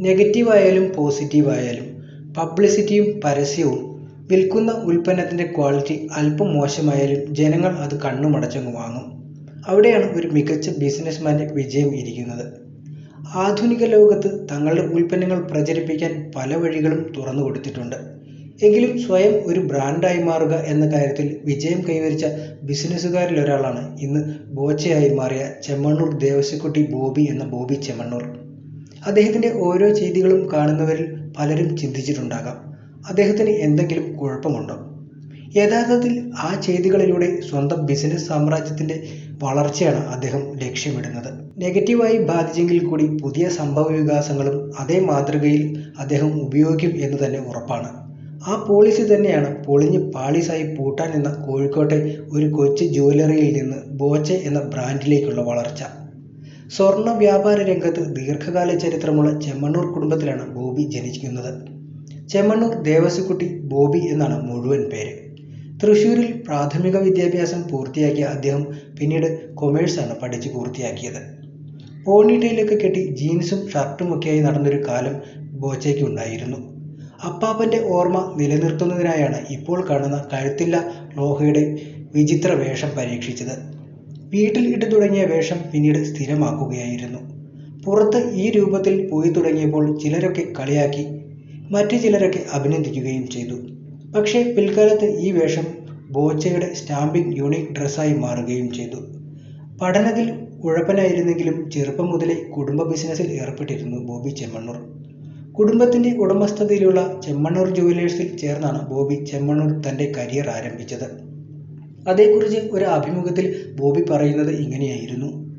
നെഗറ്റീവായാലും പോസിറ്റീവായാലും പബ്ലിസിറ്റിയും പരസ്യവും വിൽക്കുന്ന ഉൽപ്പന്നത്തിന്റെ ക്വാളിറ്റി അല്പം മോശമായാലും ജനങ്ങൾ അത് കണ്ണുമടച്ചങ്ങ് വാങ്ങും. അവിടെയാണ് ഒരു മികച്ച ബിസിനസ്മാന്റെ വിജയം ഇരിക്കുന്നത്. ആധുനിക ലോകത്ത് തങ്ങളുടെ ഉൽപ്പന്നങ്ങൾ പ്രചരിപ്പിക്കാൻ പല വഴികളും തുറന്നു കൊടുത്തിട്ടുണ്ട്. എങ്കിലും സ്വയം ഒരു ബ്രാൻഡായി മാറുക എന്ന കാര്യത്തിൽ വിജയം കൈവരിച്ച ബിസിനസ്സുകാരിൽ ഒരാളാണ് ഇന്ന് ബോച്ചയായി മാറിയ ചെമ്മണ്ണൂർ ദേവസ്വക്കുട്ടി ബോബി എന്ന ബോബി ചെമ്മണ്ണൂർ. അദ്ദേഹത്തിന്റെ ഓരോ ചെയ്തികളും കാണുന്നവരിൽ പലരും ചിന്തിച്ചിട്ടുണ്ടാകാം. അദ്ദേഹത്തിന് എന്തെങ്കിലും കുഴപ്പമുണ്ടോ? യഥാർത്ഥത്തിൽ ആ ചെയ്തികളിലൂടെ സ്വന്തം ബിസിനസ് സാമ്രാജ്യത്തിന്റെ വളർച്ചയാണ് അദ്ദേഹം ലക്ഷ്യമിടുന്നത്. നെഗറ്റീവായി ബാധിച്ചെങ്കിൽ കൂടി പുതിയ സംഭവ വികാസങ്ങളും അതേ മാതൃകയിൽ അദ്ദേഹം ഉപയോഗിക്കും എന്ന് തന്നെ ഉറപ്പാണ്. ആ പോളിസി തന്നെയാണ് പൊളിഞ്ഞ് പാളീസായി പൂട്ടാൻ എന്ന കോഴിക്കോട്ടെ ഒരു കൊച്ചു ജ്വല്ലറിയിൽ നിന്ന് ബോച്ചെ എന്ന ബ്രാൻഡിലേക്കുള്ള വളർച്ച. സ്വർണ വ്യാപാര രംഗത്ത് ദീർഘകാല ചരിത്രമുള്ള ചെമ്മണ്ണൂർ കുടുംബത്തിലാണ് ബോബി ജനിക്കുന്നത്. ചെമ്മണ്ണൂർ ദേവസ്വക്കുട്ടി ബോബി എന്നാണ് മുഴുവൻ പേര്. തൃശ്ശൂരിൽ പ്രാഥമിക വിദ്യാഭ്യാസം പൂർത്തിയാക്കിയ അദ്ദേഹം പിന്നീട് കൊമേഴ്സാണ് പഠിച്ച് പൂർത്തിയാക്കിയത്. പോണിറ്റെയിലൊക്കെ കെട്ടി ജീൻസും ഷർട്ടുമൊക്കെയായി നടന്നൊരു കാലം ബോച്ചയ്ക്ക് ഉണ്ടായിരുന്നു. അപ്പാപ്പന്റെ ഓർമ്മ നിലനിർത്തുന്നതിനായാണ് ഇപ്പോൾ കാണുന്ന കഴുത്തില്ല ലോഹയുടെ വിചിത്ര വേഷം പരീക്ഷിച്ചത്. വീട്ടിൽ ഇട്ടു തുടങ്ങിയ വേഷം പിന്നീട് സ്ഥിരമാക്കുകയായിരുന്നു. പുറത്ത് ഈ രൂപത്തിൽ പോയി തുടങ്ങിയപ്പോൾ ചിലരൊക്കെ കളിയാക്കി മറ്റു ചിലരൊക്കെ അഭിനന്ദിക്കുകയും ചെയ്തു. പക്ഷേ പിൽക്കാലത്ത് ഈ വേഷം ബോച്ചയുടെ സ്റ്റാമ്പിംഗ് യൂണിക് ഡ്രസ്സായി മാറുകയും ചെയ്തു. പഠനത്തിൽ ഉഴപ്പനായിരുന്നെങ്കിലും ചെറുപ്പം മുതലേ കുടുംബ ബിസിനസ്സിൽ ഏർപ്പെട്ടിരുന്നു ബോബി ചെമ്മണ്ണൂർ. കുടുംബത്തിന്റെ ഉടമസ്ഥതയിലുള്ള ചെമ്മണ്ണൂർ ജുവലേഴ്സിൽ ചേർന്നാണ് ബോബി ചെമ്മണ്ണൂർ തന്റെ കരിയർ ആരംഭിച്ചത്. അതേക്കുറിച്ച് ഒരു അഭിമുഖത്തിൽ ബോബി പറയുന്നത് ഇങ്ങനെയായിരുന്നു.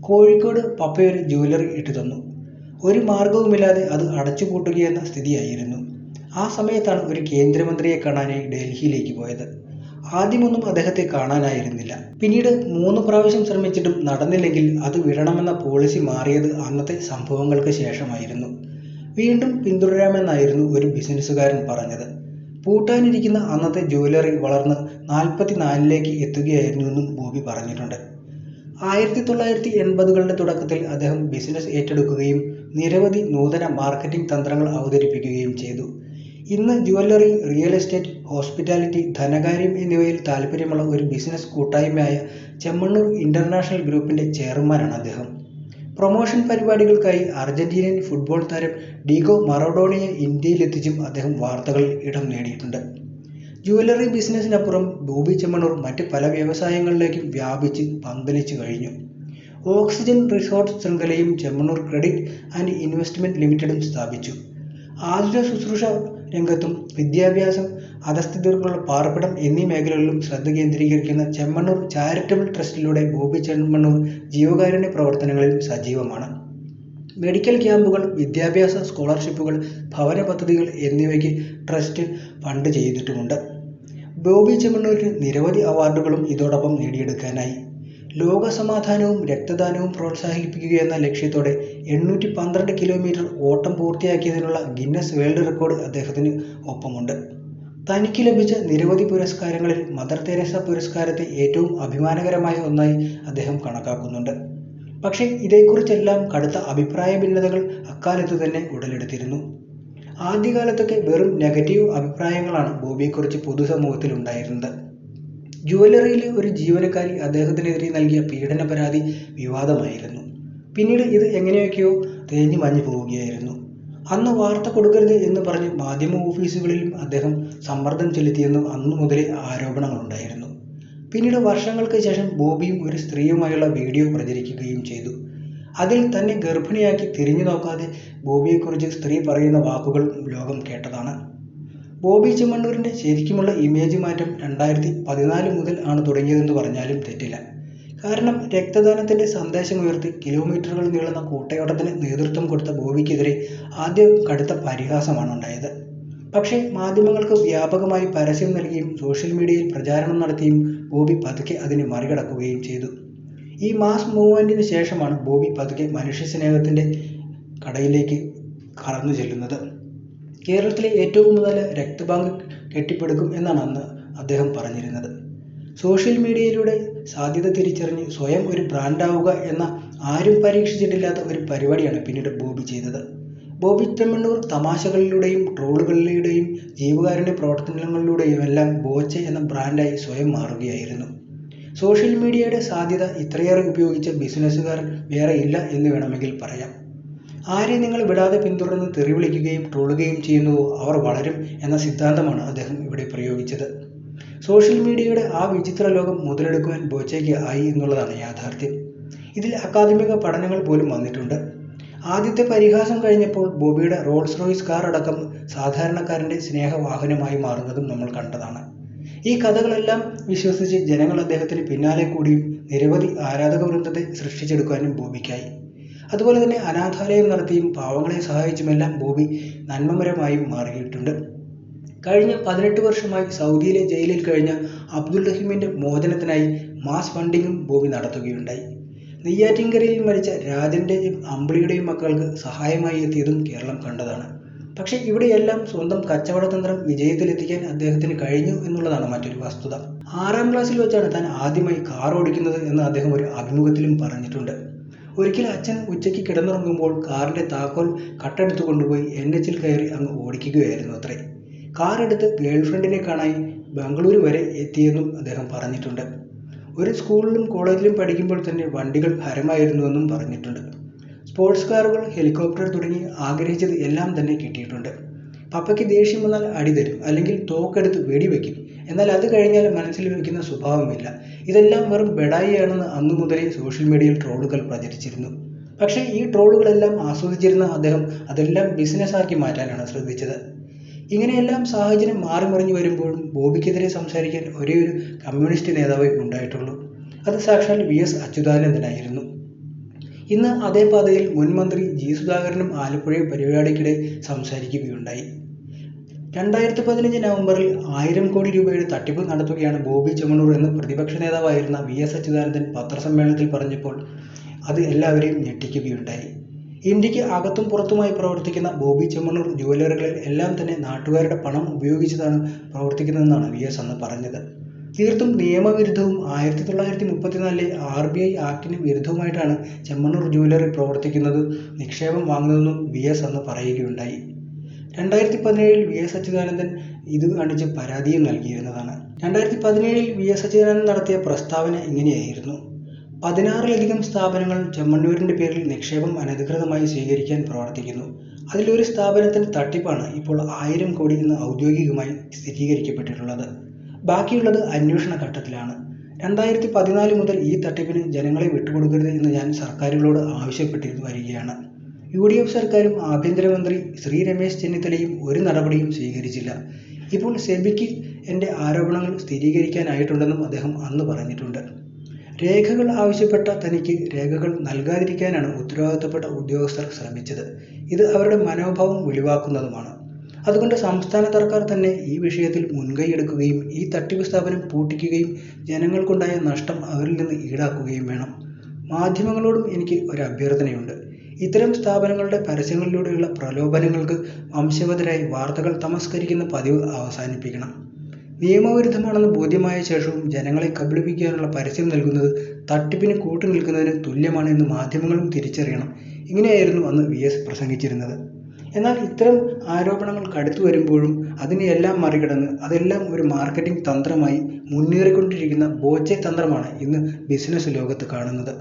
കോഴിക്കോട് പപ്പയൊരു ജ്വല്ലറി ഇട്ടു തന്നു. ഒരു മാർഗവുമില്ലാതെ അത് അടച്ചുപൂട്ടുകയെന്ന സ്ഥിതിയായിരുന്നു. ആ സമയത്താണ് ഒരു കേന്ദ്രമന്ത്രിയെ കാണാനായി ഡൽഹിയിലേക്ക് പോയത്. ആദ്യമൊന്നും അദ്ദേഹത്തെ കാണാനായിരുന്നില്ല. പിന്നീട് മൂന്ന് പ്രാവശ്യം ശ്രമിച്ചിട്ടും നടന്നില്ലെങ്കിൽ അത് വിടണമെന്ന പോളിസി മാറിയത് അന്നത്തെ സംഭവങ്ങൾക്ക് ശേഷമായിരുന്നു. വീണ്ടും പിന്തുടരാമെന്നായിരുന്നു ഒരു ബിസിനസ്സുകാരൻ പറഞ്ഞത്. പൂട്ടാനിരിക്കുന്ന അന്നത്തെ ജ്വല്ലറി വളർന്ന് നാൽപ്പത്തിനാലിലേക്ക് എത്തുകയായിരുന്നുവെന്നും ബോബി പറഞ്ഞിട്ടുണ്ട്. ആയിരത്തി തൊള്ളായിരത്തി എൺപതുകളുടെ തുടക്കത്തിൽ അദ്ദേഹം ബിസിനസ് ഏറ്റെടുക്കുകയും നിരവധി നൂതന മാർക്കറ്റിംഗ് തന്ത്രങ്ങൾ അവതരിപ്പിക്കുകയും ചെയ്തു. ഇന്ന് ജ്വല്ലറി റിയൽ എസ്റ്റേറ്റ് ഹോസ്പിറ്റാലിറ്റി ധനകാര്യം എന്നിവയിൽ താല്പര്യമുള്ള ഒരു ബിസിനസ് കൂട്ടായ്മയായ ചെമ്മണ്ണൂർ ഇന്റർനാഷണൽ ഗ്രൂപ്പിന്റെ ചെയർമാനാണ് അദ്ദേഹം. പ്രൊമോഷൻ പരിപാടികൾക്കായി അർജന്റീനിയൻ ഫുട്ബോൾ താരം ഡീഗോ മറഡോണിയെ ഇന്ത്യയിലെത്തിച്ചും അദ്ദേഹം വാർത്തകളിൽ ഇടം നേടിയിട്ടുണ്ട്. ജുവലറി ബിസിനസ്സിനപ്പുറം ബോബി ചെമ്മണൂർ മറ്റ് പല വ്യവസായങ്ങളിലേക്കും വ്യാപിച്ച് പന്തലിച്ചു കഴിഞ്ഞു. ഓക്സിജൻ റിസോർട്ട് ശൃംഖലയും ചെമ്മണൂർ ക്രെഡിറ്റ് ആൻഡ് ഇൻവെസ്റ്റ്മെന്റ് ലിമിറ്റഡും സ്ഥാപിച്ചു. ആതുര ശുശ്രൂഷ രംഗത്തും വിദ്യാഭ്യാസം അധസ്ഥിതർക്കുള്ള പാർപ്പിടം എന്നീ മേഖലകളിലും ശ്രദ്ധ കേന്ദ്രീകരിക്കുന്ന ചെമ്മണ്ണൂർ ചാരിറ്റബിൾ ട്രസ്റ്റിലൂടെ ബോബി ചെമ്മണ്ണൂർ ജീവകാരുണ്യ പ്രവർത്തനങ്ങളിൽ സജീവമാണ്. മെഡിക്കൽ ക്യാമ്പുകൾ വിദ്യാഭ്യാസ സ്കോളർഷിപ്പുകൾ ഭവന പദ്ധതികൾ എന്നിവയ്ക്ക് ട്രസ്റ്റ് ഫണ്ട് ചെയ്തിട്ടുമുണ്ട്. ബോബി ചെമ്മണ്ണൂരിന് നിരവധി അവാർഡുകളും ഇതോടൊപ്പം നേടിയെടുക്കാനായി. ലോക സമാധാനവും രക്തദാനവും പ്രോത്സാഹിപ്പിക്കുക എന്ന ലക്ഷ്യത്തോടെ എണ്ണൂറ്റി പന്ത്രണ്ട് കിലോമീറ്റർ ഓട്ടം പൂർത്തിയാക്കിയതിനുള്ള ഗിന്നസ് വേൾഡ് റെക്കോർഡ് അദ്ദേഹത്തിന് ഒപ്പമുണ്ട്. തനിക്ക് ലഭിച്ച നിരവധി പുരസ്കാരങ്ങളിൽ മദർ തെരേസ പുരസ്കാരത്തെ ഏറ്റവും അഭിമാനകരമായ ഒന്നായി അദ്ദേഹം കണക്കാക്കുന്നുണ്ട്. പക്ഷേ ഇതേക്കുറിച്ചെല്ലാം കടുത്ത അഭിപ്രായ ഭിന്നതകൾ അക്കാലത്ത് തന്നെ ഉടലെടുത്തിരുന്നു. ആദ്യകാലത്തൊക്കെ വെറും നെഗറ്റീവ് അഭിപ്രായങ്ങളാണ് ബോബിയെക്കുറിച്ച് പൊതുസമൂഹത്തിൽ ഉണ്ടായിരുന്നത്. ജുവലറിയിലെ ഒരു ജീവനക്കാരി അദ്ദേഹത്തിനെതിരെ നൽകിയ പീഡന പരാതി വിവാദമായിരുന്നു. പിന്നീട് ഇത് എങ്ങനെയൊക്കെയോ തേഞ്ഞു മഞ്ഞു പോവുകയായിരുന്നു. അന്ന് വാർത്ത കൊടുക്കരുത് എന്ന് പറഞ്ഞ് മാധ്യമ ഓഫീസുകളിലും അദ്ദേഹം സമ്മർദ്ദം ചെലുത്തിയെന്നും അന്നു മുതലേ ആരോപണങ്ങളുണ്ടായിരുന്നു. പിന്നീട് വർഷങ്ങൾക്ക് ശേഷം ബോബിയും ഒരു സ്ത്രീയുമായുള്ള വീഡിയോ പ്രചരിക്കുകയും ചെയ്തു. അതിൽ തന്നെ ഗർഭിണിയാക്കി തിരിഞ്ഞു നോക്കാതെ ബോബിയെക്കുറിച്ച് സ്ത്രീ പറയുന്ന വാക്കുകൾ ലോകം കേട്ടതാണ്. ബോബി ചെമ്മണ്ണൂരിന്റെ ശരിക്കുമുള്ള ഇമേജ് മാറ്റം രണ്ടായിരത്തി പതിനാല് മുതൽ ആണ് തുടങ്ങിയതെന്ന് പറഞ്ഞാലും തെറ്റില്ല. കാരണം രക്തദാനത്തിന്റെ സന്ദേശമുയർത്തി കിലോമീറ്ററുകൾ നീളുന്ന കൂട്ടയോട്ടത്തിന് നേതൃത്വം കൊടുത്ത ബോബിക്കെതിരെ ആദ്യം കടുത്ത പരിഹാസമാണ് ഉണ്ടായത്. പക്ഷേ മാധ്യമങ്ങൾക്ക് വ്യാപകമായി പരസ്യം നൽകിയും സോഷ്യൽ മീഡിയയിൽ പ്രചാരണം നടത്തിയും ബോബി പതുക്കെ അതിനെ മറികടക്കുകയും ചെയ്തു. ഈ മാസ് മൂവ്മെന്റിന് ശേഷമാണ് ബോബി പതുക്കെ മനുഷ്യസ്നേഹത്തിന്റെ കടയിലേക്ക് കടന്നു ചെല്ലുന്നത്. കേരളത്തിലെ ഏറ്റവും നല്ല രക്തബാങ്ക് കെട്ടിപ്പടുക്കും എന്നാണ് അന്ന് അദ്ദേഹം പറഞ്ഞിരുന്നത്. സോഷ്യൽ മീഡിയയിലൂടെ സാധ്യത തിരിച്ചറിഞ്ഞ് സ്വയം ഒരു ബ്രാൻഡാവുക എന്ന ആരും പരീക്ഷിച്ചിട്ടില്ലാത്ത ഒരു പരിപാടിയാണ് പിന്നീട് ബോബി ചെയ്തത്. ബോബി ചെമ്മണ്ണൂർ തമാശകളിലൂടെയും ട്രോളുകളിലൂടെയും ജീവകാരുണ്യ പ്രവർത്തനങ്ങളിലൂടെയും എല്ലാം ബോച്ചെ എന്ന ബ്രാൻഡായി സ്വയം മാറുകയായിരുന്നു. സോഷ്യൽ മീഡിയയുടെ സാധ്യത ഇത്രയേറെ ഉപയോഗിച്ച ബിസിനസ്സുകാർ വേറെ ഇല്ല എന്ന് വേണമെങ്കിൽ പറയാം. ആരെ നിങ്ങൾ വിടാതെ പിന്തുടർന്ന് തെറി വിളിക്കുകയും ട്രോളുകയും ചെയ്യുന്നുവോ അവർ വളരും എന്ന സിദ്ധാന്തമാണ് അദ്ദേഹം ഇവിടെ പ്രയോഗിച്ചത്. സോഷ്യൽ മീഡിയയുടെ ആ വിചിത്ര ലോകം മുതലെടുക്കുവാൻ ബോച്ചയ്ക്ക് ആയി എന്നുള്ളതാണ് യാഥാർത്ഥ്യം. ഇതിൽ അക്കാദമിക പഠനങ്ങൾ പോലും വന്നിട്ടുണ്ട്. ആദ്യത്തെ പരിഹാസം കഴിഞ്ഞപ്പോൾ ബോബിയുടെ റോൾസ് റോയ്സ് കാർ അടക്കം സാധാരണക്കാരന്റെ സ്നേഹവാഹനമായി മാറുന്നതും നമ്മൾ കണ്ടതാണ്. ഈ കഥകളെല്ലാം വിശ്വസിച്ച് ജനങ്ങൾ അദ്ദേഹത്തിന് പിന്നാലെ കൂടിയും നിരവധി ആരാധക വൃന്ദത്തെ സൃഷ്ടിച്ചെടുക്കാനും ബോബിക്കായി അതുപോലെ തന്നെ അനാഥാലയം നടത്തിയും പാവങ്ങളെ സഹായിച്ചുമെല്ലാം ബോബി നന്മമരമായും മാറിയിട്ടുണ്ട്. കഴിഞ്ഞ പതിനെട്ട് വർഷമായി സൗദിയിലെ ജയിലിൽ കഴിഞ്ഞ അബ്ദുൽ റഹീമിന്റെ മോചനത്തിനായി മാസ് ഫണ്ടിങ്ങും ഭൂമി നടത്തുകയുണ്ടായി. നെയ്യാറ്റിൻകരയിൽ മരിച്ച രാജന്റെയും അമ്പിളിയുടെയും മക്കൾക്ക് സഹായമായി എത്തിയതും കേരളം കണ്ടതാണ്. പക്ഷേ ഇവിടെയെല്ലാം സ്വന്തം കച്ചവടതന്ത്രം വിജയത്തിലെത്തിക്കാൻ അദ്ദേഹത്തിന് കഴിഞ്ഞു എന്നുള്ളതാണ് മറ്റൊരു വസ്തുത. ആറാം ക്ലാസ്സിൽ വെച്ചാണ് താൻ ആദ്യമായി കാർ ഓടിക്കുന്നത് എന്ന് അദ്ദേഹം ഒരു അഭിമുഖത്തിലും പറഞ്ഞിട്ടുണ്ട്. ഒരിക്കൽ അച്ഛൻ ഉച്ചയ്ക്ക് കിടന്നുറങ്ങുമ്പോൾ കാറിന്റെ താക്കോൽ കട്ടെടുത്ത് കൊണ്ടുപോയി എൻ എച്ചിൽ കയറി അങ്ങ് ഓടിക്കുകയായിരുന്നു അത്രേ. കാർ എടുത്ത് ഗേൾഫ്രണ്ടിനെ കാണായി ബംഗളൂരു വരെ എത്തിയെന്നും അദ്ദേഹം പറഞ്ഞിട്ടുണ്ട്. ഒരു സ്കൂളിലും കോളേജിലും പഠിക്കുമ്പോൾ തന്നെ വണ്ടികൾ ഹരമായിരുന്നുവെന്നും പറഞ്ഞിട്ടുണ്ട്. സ്പോർട്സ് കാറുകൾ ഹെലികോപ്റ്റർ തുടങ്ങി ആഗ്രഹിച്ചത് എല്ലാം തന്നെ കിട്ടിയിട്ടുണ്ട്. പപ്പയ്ക്ക് ദേഷ്യം വന്നാൽ അടി തരും അല്ലെങ്കിൽ തോക്കെടുത്ത് വെടിവെക്കും എന്നാൽ അത് കഴിഞ്ഞാൽ മനസ്സിൽ വയ്ക്കുന്ന സ്വഭാവമില്ല. ഇതെല്ലാം വെറും ബെഡായിയാണെന്ന് അന്നു മുതലേ സോഷ്യൽ മീഡിയയിൽ ട്രോളുകൾ പ്രചരിച്ചിരുന്നു. പക്ഷേ ഈ ട്രോളുകളെല്ലാം ആസ്വദിച്ചിരുന്ന അദ്ദേഹം അതെല്ലാം ബിസിനസ്സാക്കി മാറ്റാനാണ് ശ്രദ്ധിച്ചത്. ഇങ്ങനെയെല്ലാം സാഹചര്യം മാറി മറിഞ്ഞു വരുമ്പോഴും ബോബിക്കെതിരെ സംസാരിക്കാൻ ഒരേ ഒരു കമ്മ്യൂണിസ്റ്റ് നേതാവേ ഉണ്ടായിട്ടുള്ളൂ. അത് സാക്ഷാൽ വി എസ് അച്യുതാനന്ദനായിരുന്നു. ഇന്ന് അതേ പാതയിൽ മുൻ മന്ത്രി ജി സുധാകരനും ആലപ്പുഴയിൽ പരിപാടിക്കിടെ സംസാരിക്കുകയുണ്ടായി. രണ്ടായിരത്തി പതിനഞ്ച് നവംബറിൽ ആയിരം കോടി രൂപയുടെ തട്ടിപ്പ് നടത്തുകയാണ് ബോബി ചെമ്മണൂർ എന്ന് പ്രതിപക്ഷ നേതാവായിരുന്ന വി എസ് അച്യുതാനന്ദൻ പത്രസമ്മേളനത്തിൽ പറഞ്ഞപ്പോൾ അത് എല്ലാവരെയും ഞെട്ടിക്കുകയുണ്ടായി. ഇന്ത്യയ്ക്ക് അകത്തും പുറത്തുമായി പ്രവർത്തിക്കുന്ന ബോബി ചെമ്മണൂർ ജുവലറികളിൽ എല്ലാം തന്നെ നാട്ടുകാരുടെ പണം ഉപയോഗിച്ചതാണ് പ്രവർത്തിക്കുന്നതെന്നാണ് വി എസ് അന്ന് പറഞ്ഞത്. തീർത്തും നിയമവിരുദ്ധവും ആയിരത്തി തൊള്ളായിരത്തി മുപ്പത്തിനാലിലെ ആർ ബി ഐ ആക്ടിന് വിരുദ്ധവുമായിട്ടാണ് ചെമ്മണ്ണൂർ ജ്വല്ലറി പ്രവർത്തിക്കുന്നത് നിക്ഷേപം വാങ്ങുന്നതെന്നും വി എസ് അന്ന് പറയുകയുണ്ടായി. രണ്ടായിരത്തി പതിനേഴിൽ വി എസ് അച്യുതാനന്ദൻ ഇത് കാണിച്ച് പരാതിയും നൽകിയിരുന്നതാണ്. രണ്ടായിരത്തി പതിനേഴിൽ വി എസ് അച്യുതാനന്ദൻ നടത്തിയ പ്രസ്താവന ഇങ്ങനെയായിരുന്നു. പതിനാറിലധികം സ്ഥാപനങ്ങൾ ചെമ്മണ്ണൂരിന്റെ പേരിൽ നിക്ഷേപം അനധികൃതമായി സ്വീകരിക്കാൻ പ്രവർത്തിക്കുന്നു. അതിലൊരു സ്ഥാപനത്തിന്റെ തട്ടിപ്പാണ് ഇപ്പോൾ ആയിരം കോടി എന്ന് ഔദ്യോഗികമായി സ്ഥിരീകരിക്കപ്പെട്ടിട്ടുള്ളത്. ബാക്കിയുള്ളത് അന്വേഷണ ഘട്ടത്തിലാണ്. രണ്ടായിരത്തി പതിനാല് മുതൽ ഈ തട്ടിപ്പിന് ജനങ്ങളെ വിട്ടുകൊടുക്കരുത് എന്ന് ഞാൻ സർക്കാരുകളോട് ആവശ്യപ്പെട്ടിരുന്നു വരികയാണ്. യു ഡി എഫ് സർക്കാരും ആഭ്യന്തരമന്ത്രി ശ്രീ രമേശ് ചെന്നിത്തലയും ഒരു നടപടിയും സ്വീകരിച്ചില്ല. ഇപ്പോൾ സെബിക്ക് എന്റെ ആരോപണങ്ങൾ സ്ഥിരീകരിക്കാനായിട്ടുണ്ടെന്നും അദ്ദേഹം അന്ന് പറഞ്ഞിട്ടുണ്ട്. രേഖകൾ ആവശ്യപ്പെട്ട തനിക്ക് രേഖകൾ നൽകാതിരിക്കാനാണ് ഉത്തരവാദിത്തപ്പെട്ട ഉദ്യോഗസ്ഥർ ശ്രമിച്ചത്. ഇത് അവരുടെ മനോഭാവം വെളിവാക്കുന്നതുമാണ്. അതുകൊണ്ട് സംസ്ഥാന സർക്കാർ തന്നെ ഈ വിഷയത്തിൽ മുൻകൈ എടുക്കുകയും ഈ തട്ടിപ്പ് സ്ഥാപനം പൂട്ടിക്കുകയും ജനങ്ങൾക്കുണ്ടായ നഷ്ടം അവരിൽ നിന്ന് ഈടാക്കുകയും വേണം. മാധ്യമങ്ങളോടും എനിക്ക് ഒരു അഭ്യർത്ഥനയുണ്ട്. ഇത്തരം സ്ഥാപനങ്ങളുടെ പരസ്യങ്ങളിലൂടെയുള്ള പ്രലോഭനങ്ങൾക്ക് വംശവതരായി വാർത്തകൾ തമസ്കരിക്കുന്ന പതിവ് അവസാനിപ്പിക്കണം. നിയമവിരുദ്ധമാണെന്ന് ബോധ്യമായ ശേഷവും ജനങ്ങളെ കബളിപ്പിക്കാനുള്ള പരസ്യം നൽകുന്നത് തട്ടിപ്പിന് കൂട്ടുനിൽക്കുന്നതിന് തുല്യമാണ് എന്ന് മാധ്യമങ്ങളും തിരിച്ചറിയണം. ഇങ്ങനെയായിരുന്നു അന്ന് വി എസ് പ്രസംഗിച്ചിരുന്നത്. എന്നാൽ ഇത്തരം ആരോപണങ്ങൾ കടുത്തു വരുമ്പോഴും അതിനെയെല്ലാം മറികടന്ന് അതെല്ലാം ഒരു മാർക്കറ്റിംഗ് തന്ത്രമായി മുന്നേറിക്കൊണ്ടിരിക്കുന്ന ബോച്ചെ തന്ത്രമാണ് ഇന്ന് ബിസിനസ് ലോകത്ത് കാണുന്നത്.